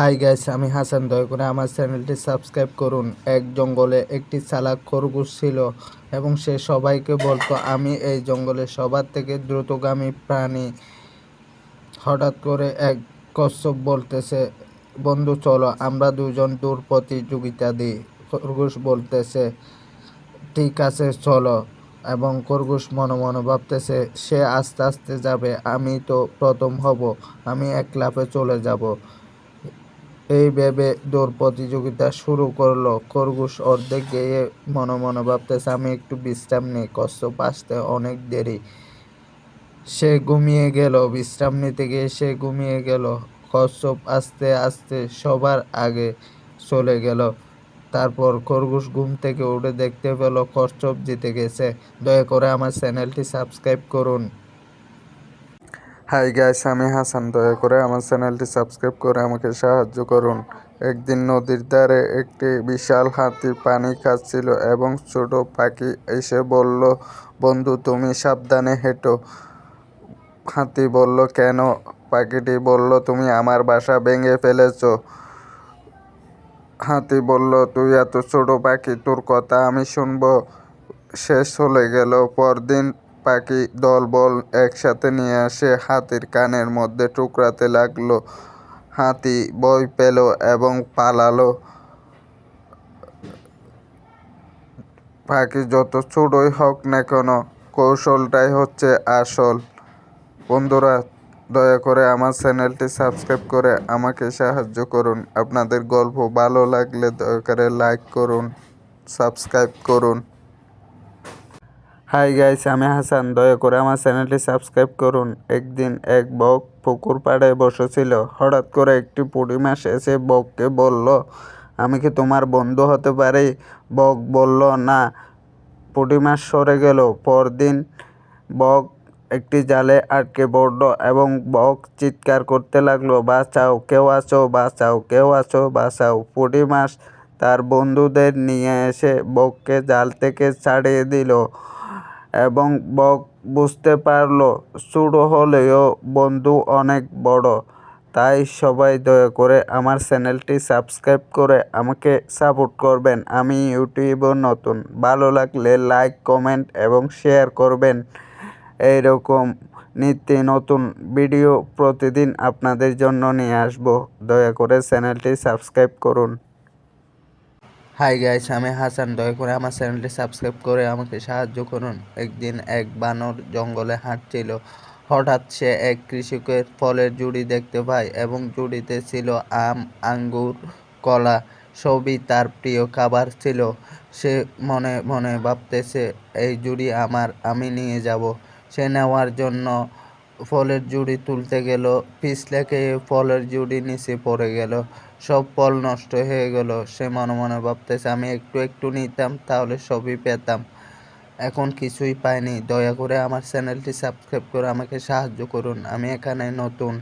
Hi guys আমি হাসান। দয়া করে আমার চ্যানেলটি সাবস্ক্রাইব করুন। এক জঙ্গলে একটি চালাক খরগোশ ছিল এবং সে সবাইকে বলতো, আমি এই জঙ্গলে সবার থেকে দ্রুতগামী প্রাণী। হঠাৎ করে এক কচ্ছপ বলতেছে, বন্ধু, চলো, আমরা দুজন দূর প্রতিযোগিতা দিই। খরগোশ বলতেছে, ঠিক আছে, চলো। এবং খরগোশ মনে মনে ভাবতেছে, সে আস্তে আস্তে যাবে, আমি তো প্রথম হব, আমি এক লাফে চলে যাব। এই ভেবে দৌড় প্রতিযোগিতা শুরু করল। খরগোশ অর্ধেক গিয়ে মনে মনে ভাবতেছে, আমি একটু বিশ্রাম নিই, কচ্ছপ আসতে অনেক দেরি। সে ঘুমিয়ে গেল, বিশ্রাম নিতে গিয়ে সে ঘুমিয়ে গেল। কচ্ছপ আস্তে আস্তে সবার আগে চলে গেল। তারপর খরগোশ ঘুম থেকে উঠে দেখতে পেল, কচ্ছপ জিতে গেছে। দয়া করে আমার চ্যানেলটি সাবস্ক্রাইব করুন। হাই গাইস আমি হাসান। দয়া করে আমার চ্যানেলটি সাবস্ক্রাইব করে আমাকে সাহায্য করুন। একদিন নদীর ধারে একটি বিশাল হাতি পানি খাচ্ছিল এবং ছোট পাখি এসে বলল, বন্ধু, তুমি সাবধানে হেঁটো। হাতি বলল, কেন? পাখিটি বলল, তুমি আমার বাসা ভেঙে ফেলেছ। হাতি বলল, তুই এত ছোট পাখি, তোর কথা আমি শুনব। শেষ হলে গেল। পরদিন পাখি দলবল একসাথে নিয়ে আসে, হাতির কানের মধ্যে টুকরাতে লাগল, হাতি ভয় পেল এবং পালালো। পাখি যত ছোটই হোক না কেন, কৌশলটাই হচ্ছে আসল। বন্ধুরা, দয়া করে আমার চ্যানেলটি সাবস্ক্রাইব করে আমাকে সাহায্য করুন। আপনাদের গল্প ভালো লাগলে দয়া করে লাইক করুন, সাবস্ক্রাইব করুন। হাই গাইস আমি হাসান। দয়া করে আমার চ্যানেলটি সাবস্ক্রাইব করুন। একদিন এক বক পুকুর পাড়ে বসেছিল। হঠাৎ করে একটি পুঁটি মাছ এসে বককে বলল, আমি কি তোমার বন্ধু হতে পারি? বক বলল, না। পুঁটি মাছ সরে গেল। পরদিন বক একটি জালে আটকে পড়ল এবং বক চিৎকার করতে লাগল, বাঁচাও, কেউ আছো, বাঁচাও, কেউ আছো, বাঁচাও। পুঁটি মাছ তার বন্ধুদের নিয়ে এসে বককে জাল থেকে ছাড়িয়ে দিল। এবং বক, বুঝতে পারল, ছোটো হলেও বন্ধু অনেক বড়। তাই সবাই দয়া করে আমার চ্যানেলটি সাবস্ক্রাইব করে আমাকে সাপোর্ট করবেন। আমি ইউটিউবে নতুন। ভালো লাগলে লাইক, কমেন্ট এবং শেয়ার করবেন। এইরকম নিত্য নতুন ভিডিও প্রতিদিন আপনাদের জন্য নিয়ে আসব। দয়া করে চ্যানেলটি সাবস্ক্রাইব করুন। হাই গাইস আমি হাসান দয়া করে আমার চ্যানেলটি সাবস্ক্রাইব করে আমাকে সাহায্য করুন। একদিন এক বানর জঙ্গলে হাঁটছিল। হঠাৎ সে এক কৃষকের ফলের জুড়ি দেখতে পায় এবং জুড়িতে ছিল আম, আঙ্গুর, কলা, সবই তার প্রিয় খাবার ছিল। সে মনে মনে ভাবতেছে, এই জুড়ি আমার, আমি নিয়ে যাব। সে নেওয়ার জন্য ফলের জুড়ি তুলতে গেল পিছলে খেয়ে ফলের জুড়ি নিচে পড়ে গেল। সব ফল নষ্ট হয়ে গেল। সে মনে মনে ভাবতেছে, আমি একটু একটু নিতাম, তাহলে সবই পেতাম। এখন কিছুই পাইনি। দয়া করে আমার চ্যানেলটি সাবস্ক্রাইব করে আমাকে সাহায্য করুন। আমি এখানে নতুন।